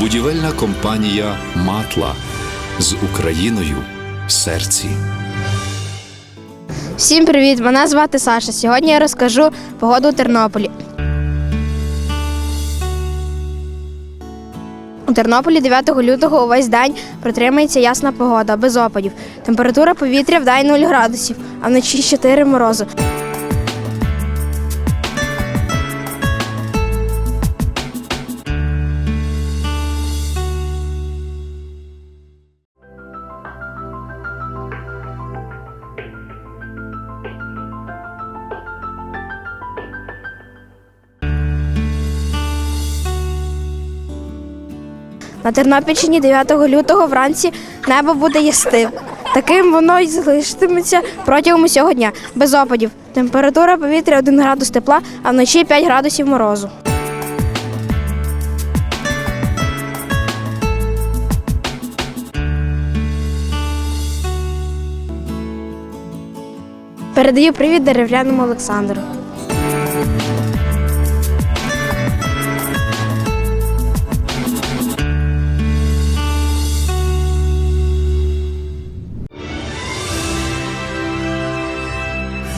Будівельна компанія Матла з Україною в серці. Всім привіт! Мене звати Саша. Сьогодні я розкажу погоду у Тернополі. У Тернополі 9 лютого увесь день протримається ясна погода, без опадів. Температура повітря в день 0 градусів, а вночі 4 морозу. На Тернопільщині 9 лютого вранці небо буде ясним. Таким воно й залишитиметься протягом усього дня, без опадів. Температура повітря 1 градус тепла, а вночі 5 градусів морозу. Передаю привіт дерев'яному Олександру.